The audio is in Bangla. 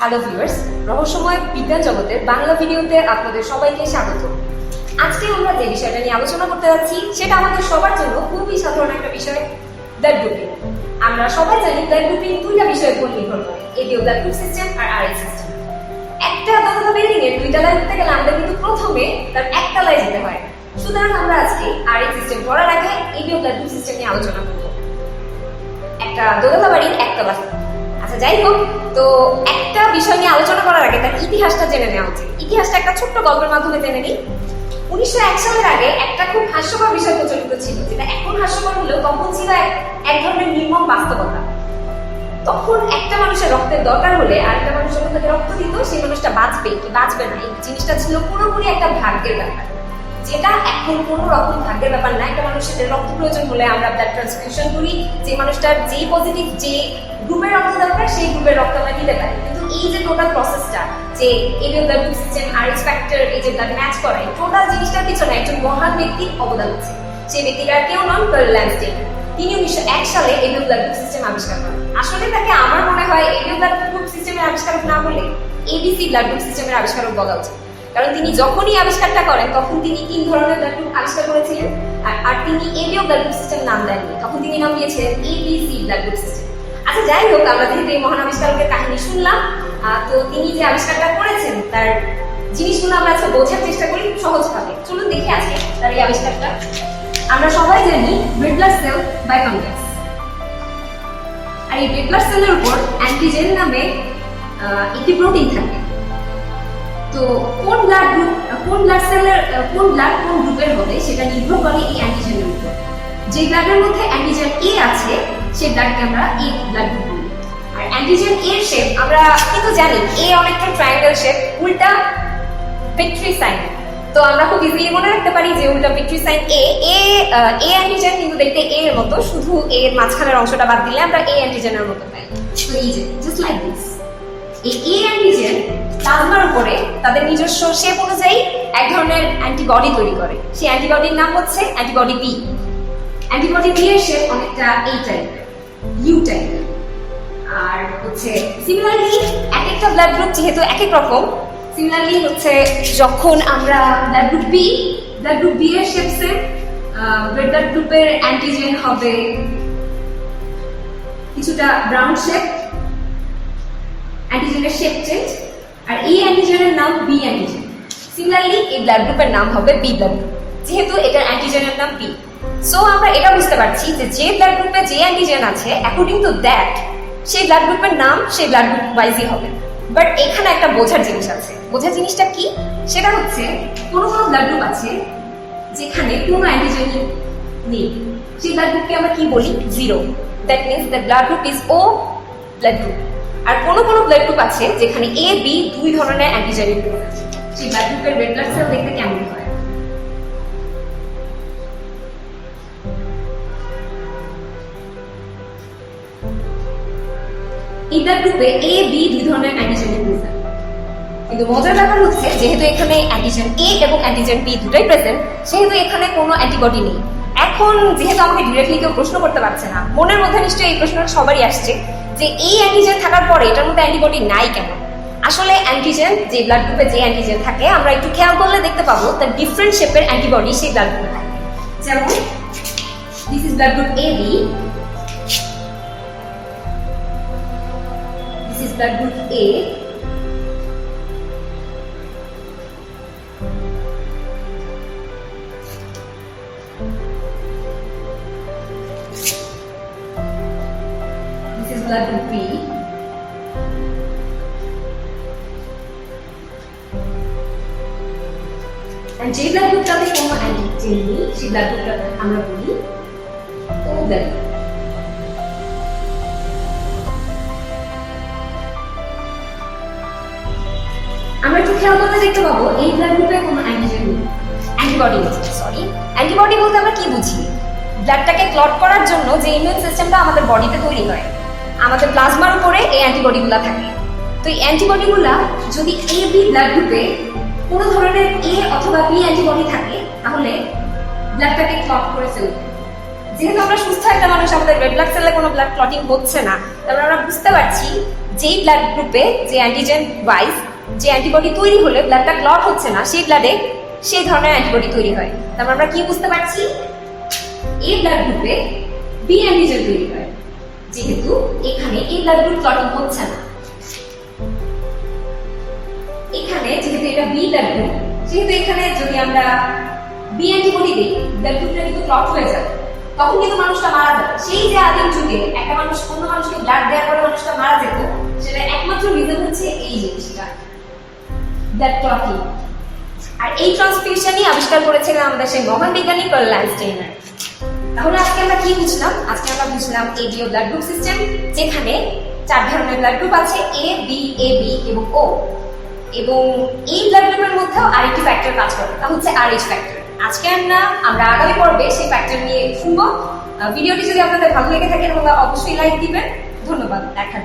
হ্যালো ভিউয়ার্স রহস্যময় বিজ্ঞান জগতের বাংলা ভিডিওতে আপনাদের সবাইকে স্বাগত। আজকে আমরা যে বিষয়টা নিয়ে আলোচনা করতে যাচ্ছি, সেটা আমাদের সবার জন্য খুবই সাধারণ একটা বিষয় ব্লাড গ্রুপিং আমরা সবাই জানি ব্লাড গ্রুপিং দুইটা বিষয়ের উপর নির্ভর করে এডিও ব্লাড গ্রুপ সিস্টেম আর আর সিস্টেম একটা দোতলা বিল্ডিং এর দুই তলায় উঠতে গেলে আমাদের কিন্তু প্রথমে তার একতলায় যেতে হয়। সুতরাং আমরা আজকে আর সিস্টেম করার আগে এডিও ব্লাড গ্রুপ সিস্টেম নিয়ে আলোচনা করব। একটা দোতলা বাড়ির একতলা যাই হোক, তো একটা বিষয় নিয়ে আলোচনা করার আগে তার ইতিহাসটা জেনে নেওয়া উচিত। ইতিহাসটা একটা ছোট্ট গল্পের মাধ্যমে জেনে নিই। উনিশশো এক সালের আগে একটা খুব হাস্যকর বিষয় প্রচলিত ছিল, যেটা এখন হাস্যকর হলেও তখন ছিল এক ধরনের নির্মম বাস্তবতা। তখন একটা মানুষের রক্তের দরকার হলে আরেকটা মানুষ যখন তাকে রক্ত দিত, সেই মানুষটা বাঁচবে কি বাঁচবে না, এই জিনিসটা ছিল পুরোপুরি একটা ভাগ্যের ব্যাপার। এখন কোনো রকম ভাগ্যের ব্যাপার না। একটা মানুষের রক্ত প্রয়োজন হলে আমরা ব্লাড ট্রান্সফিউশন করি। যে মানুষটার যেই পজিটিভ যে গ্রুপের রক্ত দরকার, সেই গ্রুপের রক্ত আমরা দিতে পারি। কিন্তু এই যে টোটাল প্রসেসটা যে এরিয়াল ব্লাড সিস্টেম আর এক্স ফ্যাক্টর এই যে ব্লাড ম্যাচ করা টোটাল জিনিসটার পিছনে একজন মহান ব্যক্তি অবদান আছে। সেই ব্যক্তিটা আর কেউ নন কার্ল ল্যান্ডস্টেন তিনি উনিশশো এক সালে এরিয়াল ব্লাড গ্রুপ সিস্টেম আবিষ্কার করেন। আসলে তাকে আমার মনে হয় এরিয়াল ব্লাড গ্রুপ সিস্টেমের আবিষ্কারক না বলে এবিসি ব্লাড গ্রুপ সিস্টেমের আবিষ্কারক বলা উচিত। কারণ তিনি যখনই আবিষ্কারটা করেন, তখন তিনি তিন ধরনের ব্লাড আবিষ্কার করেছিলেন। আর- আর তিনি এবিও ব্লাড গ্রুপ সিস্টেম নাম দেননি। তখন তিনি নাম দিয়েছিলেন এবিসি ব্লাড গ্রুপ সিস্টেম। আচ্ছা যাই হোক, আমরা যেহেতু এই মহান আবিষ্কারকের কাহিনী শুনলাম তো তিনি যে আবিষ্কারটা করেছেন, তার জিনিসগুলো আমরা আজকে বোঝার চেষ্টা করি সহজভাবে। চলুন দেখি আজকে তার এই আবিষ্কারটা। আমরা সবাই জানি ব্লাড সেল বাই কমপ্লেক্স আর এই ব্লাড সেলের উপর অ্যান্টিজেন নামে একটি প্রোটিন থাকে। তো কোন ব্লাড গ্রুপ কোন ব্লাড সেলের কোন ব্লাড কোন গ্রুপের হবে সেটা নির্ভর করে এই অ্যান্টিজেনের উপর। যে ব্লাডের মধ্যে অ্যান্টিজেন এ আছে, সেই ব্লাডকে আমরা এ ব্লাড গ্রুপ বলি। আর অ্যান্টিজেন এর শেপ আমরা কিন্তু জানি এ অনেকটা ট্রায়াঙ্গেল শেপ উল্টা ভিক্টরি সাইন তো আমরা খুব ইজিলি মনে রাখতে পারি যে উল্টা victory sign A A A antigen কিন্তু দেখতে এ এর মতো, শুধু এ এর মাঝখানের অংশটা বাদ দিলে আমরা এ অ্যান্টিজেনের মতো পাই। এই যে জাস্ট লাইক দিস এই এ অ্যান্টিজেন প্লাজমার উপরে তাদের নিজস্ব শেপ অনুযায়ী এক ধরনের অ্যান্টিবডি তৈরি করে। সেই অ্যান্টিবডির নাম হচ্ছে অ্যান্টিবডি বি অ্যান্টিবডি বি এর শেপ অনেকটা এই টাইপের ইউ টাইপের আর হচ্ছে সিমিলারলি এক একটা ব্লাড গ্রুপ যেহেতু এক এক রকম সিমিলারলি হচ্ছে যখন আমরা blood group B blood group B এর শেপ সেম রেড ব্লাড গ্রুপের অ্যান্টিজেন হবে কিছুটা ব্রাউন শেপ অ্যান্টিজেনের শেপ চেঞ্জ আর এই অ্যান্টিজেনের নাম বি অ্যান্টিজেন সিমিলারলি এই ব্লাড গ্রুপের নাম হবে বি ব্লাড গ্রুপ যেহেতু এটার অ্যান্টিজেনের নাম বি সো আমরা এটা বুঝতে পারছি যে যে ব্লাড গ্রুপে যে অ্যান্টিজেন আছে অ্যাকর্ডিং টু দ্যাট সেই ব্লাড গ্রুপের নাম সেই ব্লাড গ্রুপ ওয়াইজই হবে। বাট এখানে একটা বোঝার জিনিস আছে। বোঝার জিনিসটা কি? সেটা হচ্ছে, কোনো কোনো ব্লাড গ্রুপ আছে যেখানে কোনো অ্যান্টিজেন নেই। সেই ব্লাড গ্রুপকে আমরা কি বলি? Zero that means the blood group is O blood group আর কোনো কোনো ব্লাড গ্রুপ আছে যেখানে এ বি দুই ধরনের অ্যান্টিজেন গ্রুপ আছে সেই ব্লাড গ্রুপের রেড ব্লাড সেল দেখতে কেমন হয়? ব্লাড গ্রুপে এ বি দুই ধরনের অ্যান্টিজেন গ্রুপ আছে কিন্তু মজার ব্যাপার হচ্ছে যেহেতু এখানে অ্যান্টিজেন এ এবং অ্যান্টিজেন বি দুটাই প্রেজেন্ট সেহেতু এখানে কোনো অ্যান্টিবডি নেই। এখন যেহেতু আমাকে ডিরেক্টলি কেউ প্রশ্ন করতে পারছে না মনের মধ্যে নিশ্চয়ই এই প্রশ্নটা সবারই আসছে। যে এই অ্যান্টিজেন থাকার পরে এটার মধ্যে অ্যান্টিবডি নাই কেন? আসলে অ্যান্টিজেন যে ব্লাড গ্রুপে যে অ্যান্টিজেন থাকে, আমরা একটু খেয়াল করলে দেখতে পাবো তার ডিফারেন্ট শেপের অ্যান্টিবডি সেই ব্লাড গ্রুপে থাকে। যেমন this is blood group A B this is blood group A This is blood group B. And যে ব্লাড গ্রুপটাতে কোনো অ্যান্টিজেন নেই সেই ব্লাড গ্রুপটাকে আমরা বলি ও গ্রুপ আমরা একটু খেয়াল করলে দেখতে পাবো, এই ব্লাড গ্রুপে কোনো অ্যান্টিজেন নেই অ্যান্টিবডি সরি অ্যান্টিবডি বলতে আমরা কি বুঝি? ব্লাডটাকে ক্লট করার জন্য যে ইমিউন সিস্টেমটা আমাদের বডিতে তৈরি হয় আমাদের প্লাজমার উপরে এই অ্যান্টিবডিগুলো থাকে। তো এই অ্যান্টিবডিগুলো যদি এ বি ব্লাড গ্রুপে কোনো ধরনের এ অথবা বি অ্যান্টিবডি থাকে, তাহলে ব্লাডটাকে ক্লট করে ফেলবে। যেহেতু আমরা সুস্থ একটা মানুষ, আমাদের রেড ব্লাড সেলে কোনো ব্লাড ক্লটিং হচ্ছে না তারপরে আমরা বুঝতে পারছি যেই ব্লাড গ্রুপে যে অ্যান্টিজেন ওয়াইজ যে অ্যান্টিবডি তৈরি হলে ব্লাডটা ক্লট হচ্ছে না, সেই ব্লাডে সেই ধরনের অ্যান্টিবডি তৈরি হয়। তারপর আমরা কি বুঝতে পারছি? এই ব্লাড গ্রুপে বি অ্যান্টিজেন তৈরি হয়। যেহেতু এখানে এই গ্রুপ ক্লটিং হচ্ছে না। এখানে যেহেতু এটা বি গ্রুপ যেহেতু এখানে যদি আমরা বি অ্যান্টিবডি দিই গ্রুপটা কিন্তু ক্লট হয়ে যাবে। তখন কিন্তু মানুষটা মারা যাবে। সেই যে আদিম যুগে একটা মানুষ অন্য মানুষকে ব্লাড দেওয়ার পরে মানুষটা মারা যেত, সেটা একমাত্র রিজন হচ্ছে এই জিনিসটা ব্লাড ক্লটিং আর এই ট্রান্সফিউশনই আবিষ্কার করেছিলেন আমাদের সেই মহান বিজ্ঞানী কার্ল ল্যান্ডস্টেইনার তাহলে আজকে আমরা কি বুঝলাম? আজকে আমরা বুঝলাম এডিও ব্লাড গ্রুপ সিস্টেম যেখানে চার ধরনের ব্লাড গ্রুপ আছে এ বি এ বি এবং ও এবং এই ব্লাড গ্রুপের মধ্যেও আরেকটি ফ্যাক্টর কাজ করে, তা হচ্ছে আর এইচ ফ্যাক্টর আজকে আমরা আমরা আগামী পর্বে সেই ফ্যাক্টর নিয়ে শুনব। ভিডিওটি যদি আপনাদের ভালো লেগে থাকে, তাহলে অবশ্যই লাইক দিবেন। ধন্যবাদ দেখা